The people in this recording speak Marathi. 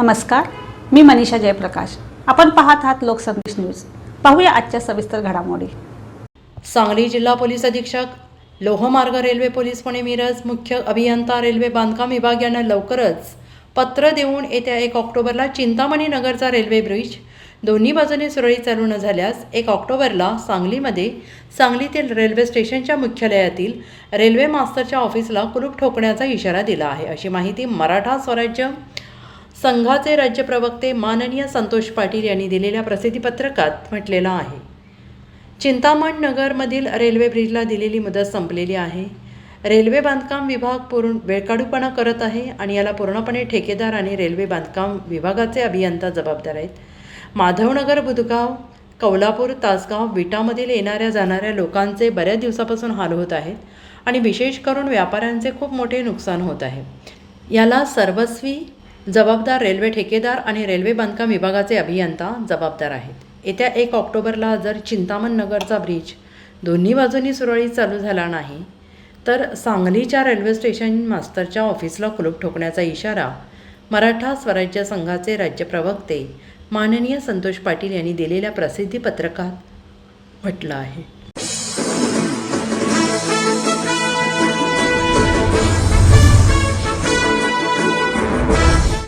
नमस्कार मी मनीषा जयप्रकाश. आपण पाहत आहात लोकसंदेश न्यूज. पाहूया आजच्या सविस्तर घडामोडी. सांगली जिल्हा पोलीस अधीक्षक लोहमार्ग रेल्वे पोलीस पुणे मिरज मुख्य अभियंता रेल्वे बांधकाम विभाग यांना लवकरच पत्र देऊन येत्या एक ऑक्टोबरला चिंतामणी नगरचा रेल्वे ब्रिज दोन्ही बाजूने सुरळीत चालू न झाल्यास एक ऑक्टोबरला सांगलीमध्ये सांगलीतील रेल्वे स्टेशनच्या मुख्यालयातील रेल्वे मास्टरच्या ऑफिसला कुलूप ठोकण्याचा इशारा दिला आहे. अशी माहिती मराठा स्वराज्य संघाचे राज्य प्रवक्ते माननीय संतोष पाटील यांनी दिलेल्या प्रसिद्धीपत्रकात म्हटलेलं आहे. चिंतामण नगरमधील रेल्वे ब्रिजला दिलेली मुदत संपलेली आहे. रेल्वे बांधकाम विभाग पूर्ण वेळकाढूपणा करत आहे आणि याला पूर्णपणे ठेकेदार आणि रेल्वे बांधकाम विभागाचे अभियंता जबाबदार आहेत. माधवनगर बुधगाव कौलापूर तासगाव विटामधील येणाऱ्या जाणाऱ्या लोकांचे बऱ्याच दिवसापासून हाल होत आहेत आणि विशेष करून व्यापाऱ्यांचे खूप मोठे नुकसान होत आहे. याला सर्वस्वी जबाबदार रेल्वे ठेकेदार आणि रेल्वे बांधकाम विभागाचे अभियंता जबाबदार आहेत. येत्या एक ऑक्टोबरला जर चिंतामण नगरचा ब्रिज दोन्ही बाजूंनी सुरळीत चालू झाला नाही तर सांगलीच्या रेल्वे स्टेशन मास्तरच्या ऑफिसला कुलूप ठोकण्याचा इशारा मराठा स्वराज्य संघाचे राज्य प्रवक्ते माननीय संतोष पाटील यांनी दिलेल्या प्रसिद्धी पत्रकात म्हटलं आहे.